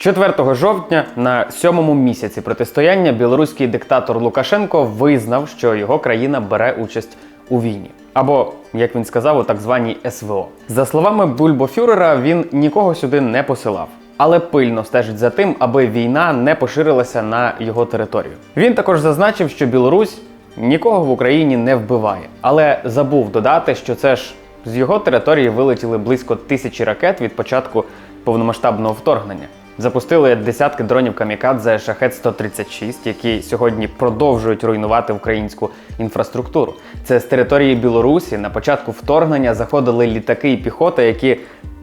4 жовтня на сьомому місяці протистояння білоруський диктатор Лукашенко визнав, що його країна бере участь у війні. Або, як він сказав, у так званій СВО. За словами Бульбофюрера, він нікого сюди не посилав, але пильно стежить за тим, аби війна не поширилася на його територію. Він також зазначив, що Білорусь нікого в Україні не вбиває, але забув додати, що це ж з його території вилетіли близько тисячі ракет від початку повномасштабного вторгнення. Запустили десятки дронів камікадзе шахет 136 які сьогодні продовжують руйнувати українську інфраструктуру. Це з території Білорусі на початку вторгнення заходили літаки і піхота, які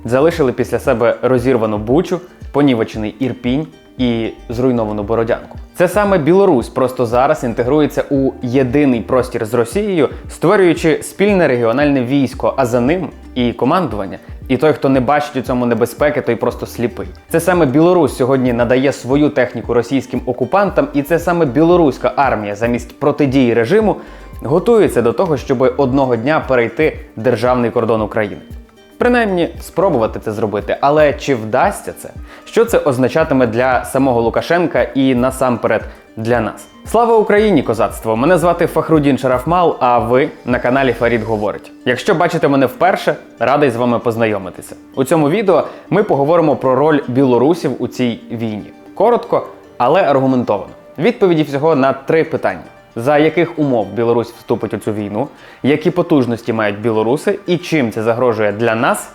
залишили після себе розірвану бучу, понівечений ірпінь і зруйновану бородянку. Це саме Білорусь просто зараз інтегрується у єдиний простір з Росією, створюючи спільне регіональне військо, а за ним і командування. І той, хто не бачить у цьому небезпеки, той просто сліпий. Це саме Білорусь сьогодні надає свою техніку російським окупантам, і це саме білоруська армія замість протидії режиму готується до того, щоб одного дня перейти державний кордон України. Принаймні спробувати це зробити, але чи вдасться це? Що це означатиме для самого Лукашенка і насамперед для нас? Слава Україні, козацтво! Мене звати Фахрудін Шарафмал, а ви на каналі Фарід Говорить. Якщо бачите мене вперше, радий з вами познайомитися. У цьому відео ми поговоримо про роль білорусів у цій війні. Коротко, але аргументовано. Відповіді всього на три питання. За яких умов Білорусь вступить у цю війну, які потужності мають білоруси і чим це загрожує для нас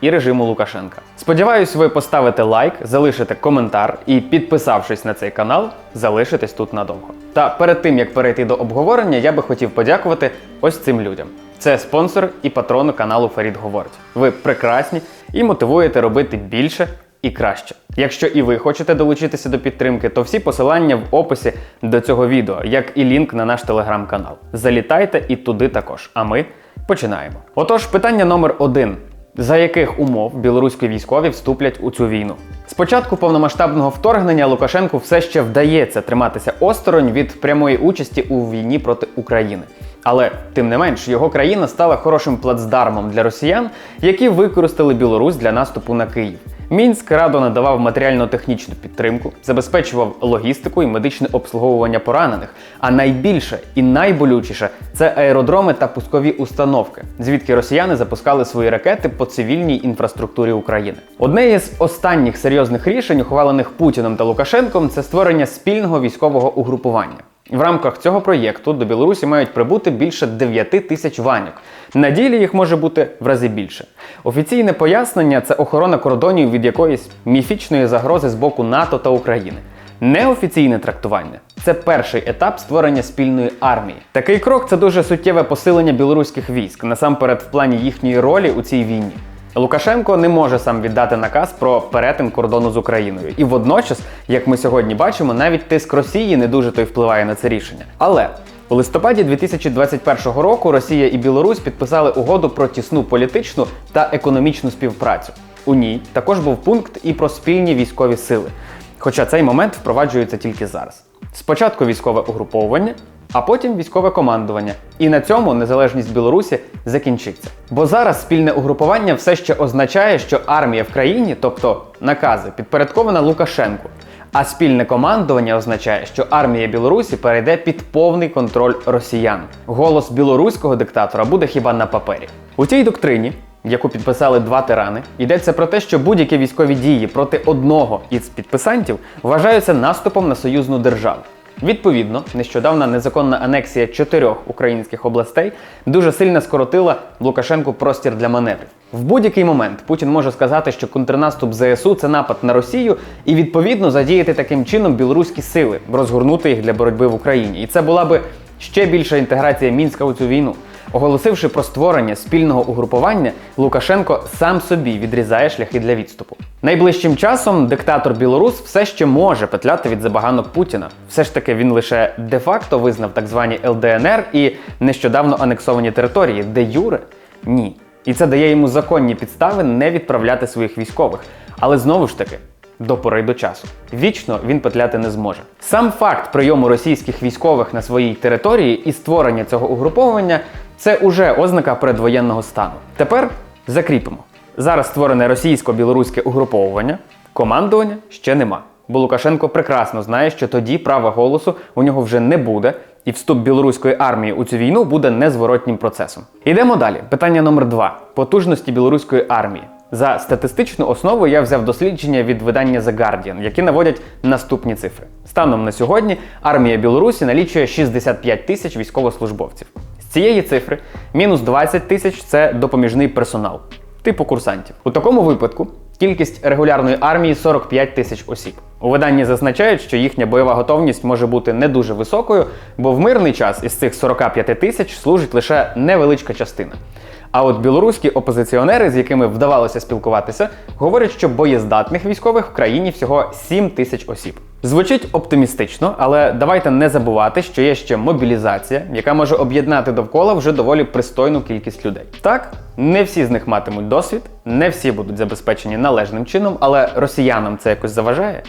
і режиму Лукашенка. Сподіваюсь, ви поставите лайк, залишите коментар і, підписавшись на цей канал, залишитесь тут надовго. Та перед тим як перейти до обговорення, я би хотів подякувати ось цим людям. Це спонсор і патрони каналу Фарід Говорить. Ви прекрасні і мотивуєте робити більше і краще. Якщо і ви хочете долучитися до підтримки, то всі посилання в описі до цього відео, як і лінк на наш телеграм-канал. Залітайте і туди також. А ми починаємо. Отож, питання номер один. За яких умов білоруські військові вступлять у цю війну? З початку повномасштабного вторгнення Лукашенку все ще вдається триматися осторонь від прямої участі у війні проти України. Але тим не менш, його країна стала хорошим плацдармом для росіян, які використали Білорусь для наступу на Київ. Мінськ радо надавав матеріально-технічну підтримку, забезпечував логістику і медичне обслуговування поранених. А найбільше і найболючіше це аеродроми та пускові установки, звідки росіяни запускали свої ракети по цивільній інфраструктурі України. Одне із останніх серйозних рішень, ухвалених Путіним та Лукашенком, це створення спільного військового угрупування. В рамках цього проєкту до Білорусі мають прибути більше 9 тисяч ваньок. На ділі їх може бути в рази більше. Офіційне пояснення це охорона кордонів від якоїсь міфічної загрози з боку НАТО та України. Неофіційне трактування це перший етап створення спільної армії. Такий крок це дуже суттєве посилення білоруських військ, насамперед в плані їхньої ролі у цій війні. Лукашенко не може сам віддати наказ про перетин кордону з Україною. І водночас, як ми сьогодні бачимо, навіть тиск Росії не дуже той впливає на це рішення. Але у листопаді 2021 року Росія і Білорусь підписали угоду про тісну політичну та економічну співпрацю. У ній також був пункт і про спільні військові сили. Хоча цей момент впроваджується тільки зараз. Спочатку військове угруповування, а потім військове командування. І на цьому незалежність Білорусі закінчиться. Бо зараз спільне угрупування все ще означає, що армія в країні, тобто накази, підпорядкована Лукашенку. А спільне командування означає, що армія Білорусі перейде під повний контроль росіян. Голос білоруського диктатора буде хіба на папері. У цій доктрині, яку підписали два тирани, йдеться про те, що будь-які військові дії проти одного із підписантів вважаються наступом на союзну державу. Відповідно, нещодавна незаконна анексія чотирьох українських областей дуже сильно скоротила Лукашенку простір для маневрів. В будь-який момент Путін може сказати, що контрнаступ ЗСУ це напад на Росію, і відповідно задіяти таким чином білоруські сили, розгорнути їх для боротьби в Україні. І це була би ще більша інтеграція мінська у цю війну. Оголосивши про створення спільного угрупування, Лукашенко сам собі відрізає шляхи для відступу. Найближчим часом диктатор Білорус все ще може петляти від забаганок Путіна. Все ж таки він лише де-факто визнав так звані ЛДНР і нещодавно анексовані території, де Юре ні. І це дає йому законні підстави не відправляти своїх військових. Але знову ж таки, до пори до часу. Вічно він петляти не зможе. Сам факт прийому російських військових на своїй території і створення цього угруповання це уже ознака передвоєнного стану. Тепер закріпимо. Зараз створене російсько-білоруське угруповування, Командування ще нема. Бо Лукашенко прекрасно знає, що тоді права голосу у нього вже не буде, і вступ білоруської армії у цю війну буде незворотнім процесом. Ідемо далі. Питання номер два: потужності білоруської армії. За статистичну основу я взяв дослідження від видання The Guardian, які наводять наступні цифри. Станом на сьогодні армія Білорусі налічує 65 тисяч військовослужбовців. Цієї цифри мінус 20 тисяч це допоміжний персонал, типу курсантів. У такому випадку кількість регулярної армії 45 тисяч осіб. У виданні зазначають, що їхня бойова готовність може бути не дуже високою, бо в мирний час із цих 45 тисяч служить лише невеличка частина. А от білоруські опозиціонери, з якими вдавалося спілкуватися, говорять, що боєздатних військових в країні всього 7 тисяч осіб. Звучить оптимістично, але давайте не забувати, що є ще мобілізація, яка може об'єднати довкола вже доволі пристойну кількість людей. Так, не всі з них матимуть досвід, не всі будуть забезпечені належним чином, але росіянам це якось заважає?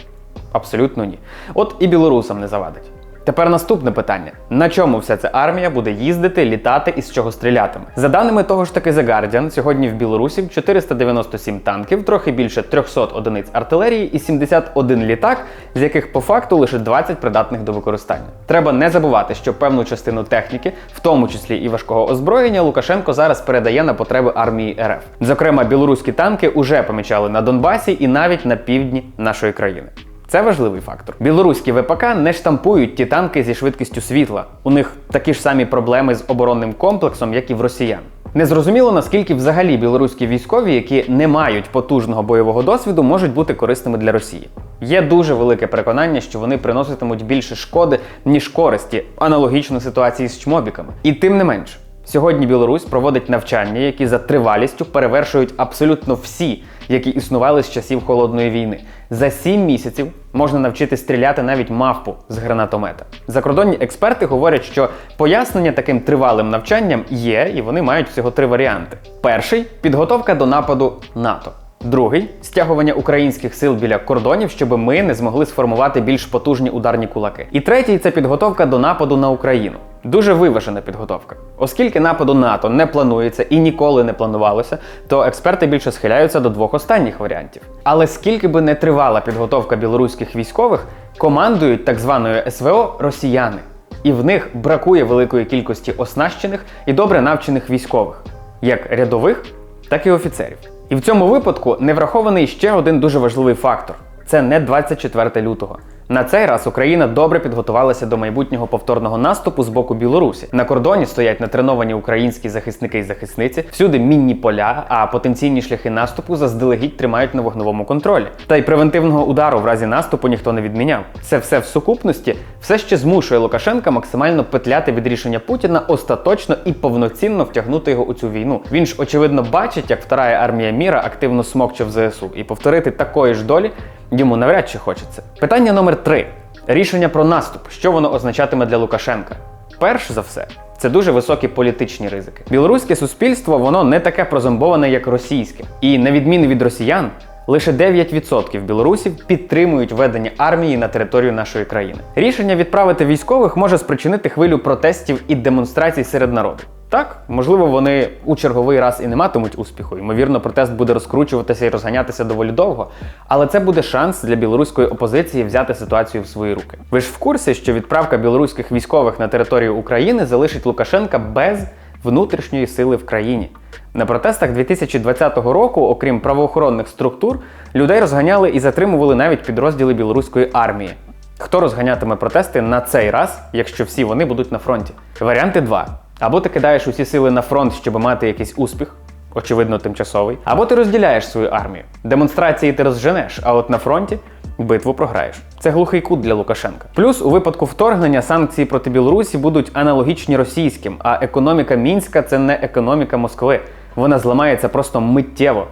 Абсолютно ні. От і білорусам не завадить. Тепер наступне питання: на чому вся ця армія буде їздити, літати і з чого стрілятиме? За даними того ж таки The Guardian, сьогодні в Білорусі 497 танків, трохи більше 300 одиниць артилерії і 71 літак, з яких по факту лише 20 придатних до використання. Треба не забувати, що певну частину техніки, в тому числі і важкого озброєння, Лукашенко зараз передає на потреби армії РФ. Зокрема, білоруські танки уже помічали на Донбасі і навіть на півдні нашої країни. Це важливий фактор. Білоруські ВПК не штампують ті танки зі швидкістю світла. У них такі ж самі проблеми з оборонним комплексом, як і в росіян. Незрозуміло, наскільки взагалі білоруські військові, які не мають потужного бойового досвіду, можуть бути корисними для Росії. Є дуже велике переконання, що вони приноситимуть більше шкоди, ніж користі, аналогічно ситуації з чмобіками. І тим не менш, сьогодні Білорусь проводить навчання, які за тривалістю перевершують абсолютно всі, які існували з часів холодної війни. За сім місяців можна навчити стріляти навіть мавпу з гранатомета. Закордонні експерти говорять, що пояснення таким тривалим навчанням є, і вони мають всього три варіанти: перший підготовка до нападу НАТО. Другий стягування українських сил біля кордонів, щоб ми не змогли сформувати більш потужні ударні кулаки. І третій це підготовка до нападу на Україну. Дуже виважена підготовка. Оскільки нападу НАТО не планується і ніколи не планувалося, то експерти більше схиляються до двох останніх варіантів. Але скільки би не тривала підготовка білоруських військових, командують так званою СВО росіяни. І в них бракує великої кількості оснащених і добре навчених військових, як рядових, так і офіцерів. І в цьому випадку не врахований ще один дуже важливий фактор: це не 24 лютого. На цей раз Україна добре підготувалася до майбутнього повторного наступу з боку Білорусі. На кордоні стоять натреновані українські захисники і захисниці, всюди мінні поля, а потенційні шляхи наступу заздалегідь тримають на вогневому контролі. Та й превентивного удару в разі наступу ніхто не відміняв. Це все в сукупності все ще змушує Лукашенка максимально петляти від рішення Путіна остаточно і повноцінно втягнути його у цю війну. Він ж очевидно бачить, як вторая армія міра активно смокче в ЗСУ, і повторити такої ж долі йому навряд чи хочеться. Питання номер три: рішення про наступ. Що воно означатиме для Лукашенка? Перш за все, це дуже високі політичні ризики. Білоруське суспільство воно не таке прозомбоване, як російське, і на відміну від росіян. Лише 9% білорусів підтримують ведення армії на територію нашої країни. Рішення відправити військових може спричинити хвилю протестів і демонстрацій серед народу. Так, можливо, вони у черговий раз і не матимуть успіху. Ймовірно, протест буде розкручуватися і розганятися доволі довго, але це буде шанс для білоруської опозиції взяти ситуацію в свої руки. Ви ж в курсі, що відправка білоруських військових на територію України залишить Лукашенка без внутрішньої сили в країні. На протестах 2020 року, окрім правоохоронних структур, людей розганяли і затримували навіть підрозділи білоруської армії. Хто розганятиме протести на цей раз, якщо всі вони будуть на фронті? Варіанти два. Або ти кидаєш усі сили на фронт, щоб мати якийсь успіх, очевидно, тимчасовий, або ти розділяєш свою армію. Демонстрації ти розженеш, а от на фронті битву програєш. Це глухий кут для Лукашенка. Плюс у випадку вторгнення санкції проти Білорусі будуть аналогічні російським, а економіка мінська це не економіка Москви. Вона зламається просто миттєво.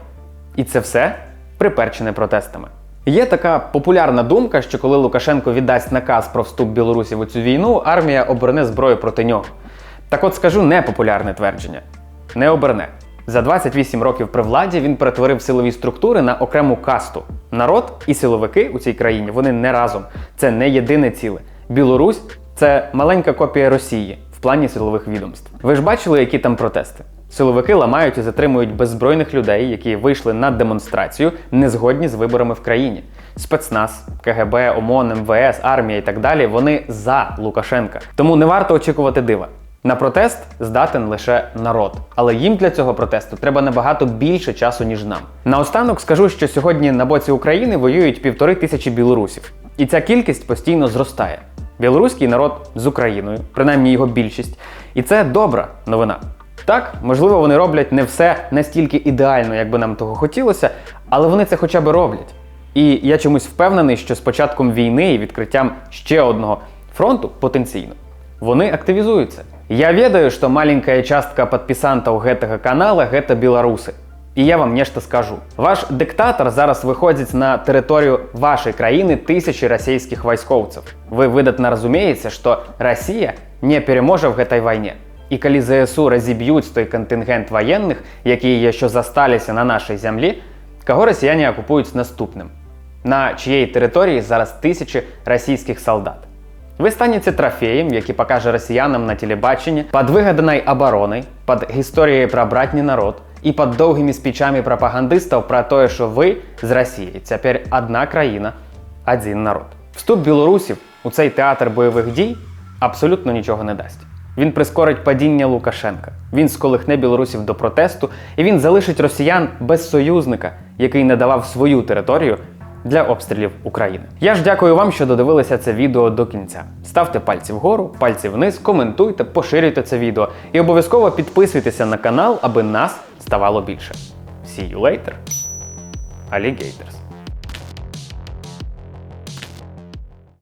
І це все приперчене протестами. Є така популярна думка, що коли Лукашенко віддасть наказ про вступ Білорусі в цю війну, армія оберне зброю проти нього. Так от скажу непопулярне твердження: не оберне. За 28 років при владі він перетворив силові структури на окрему касту. Народ і силовики у цій країні вони не разом. Це не єдине ціле. Білорусь це маленька копія Росії в плані силових відомств. Ви ж бачили, які там протести? Силовики ламають і затримують беззбройних людей, які вийшли на демонстрацію, не згодні з виборами в країні. Спецназ, КГБ, ОМОН, МВС, армія і так далі. Вони за Лукашенка. Тому не варто очікувати дива. На протест здатен лише народ, але їм для цього протесту треба набагато більше часу, ніж нам. Наостанок скажу, що сьогодні на боці України воюють півтори тисячі білорусів, і ця кількість постійно зростає. Білоруський народ з Україною, принаймні його більшість, і це добра новина. Так, можливо, вони роблять не все настільки ідеально, як би нам того хотілося, але вони це хоча б роблять. І я чомусь впевнений, що з початком війни і відкриттям ще одного фронту потенційно вони активізуються. Я ведаю, что маленькая частка подписантов гэтага канала гэта беларусы. І я вам нешта скажу. Ваш диктатор зараз виходить на територію вашої країни тисячі російських військовців. Ви видатно розумієте, що Росія не переможе в гэтай війні. І коли ЗСУ розіб'ють той контингент воєнних, які ще засталися на нашій землі, кого росіяни окупують наступним? На чиєї території зараз тисячі російських солдат. Ви станете трофеєм, який покаже росіянам на телебаченні під вигаданою обороною, під історією про братній народ і під довгими спічами пропагандистів про те, що ви з Росії тепер одна країна, один народ. Вступ білорусів у цей театр бойових дій абсолютно нічого не дасть. Він прискорить падіння Лукашенка, він сколихне білорусів до протесту, і він залишить росіян без союзника, який не давав свою територію для обстрілів України. Я ж дякую вам, що додивилися це відео до кінця. Ставте пальці вгору, пальці вниз, коментуйте, поширюйте це відео і обов'язково підписуйтеся на канал, аби нас ставало більше. See you later, alligators!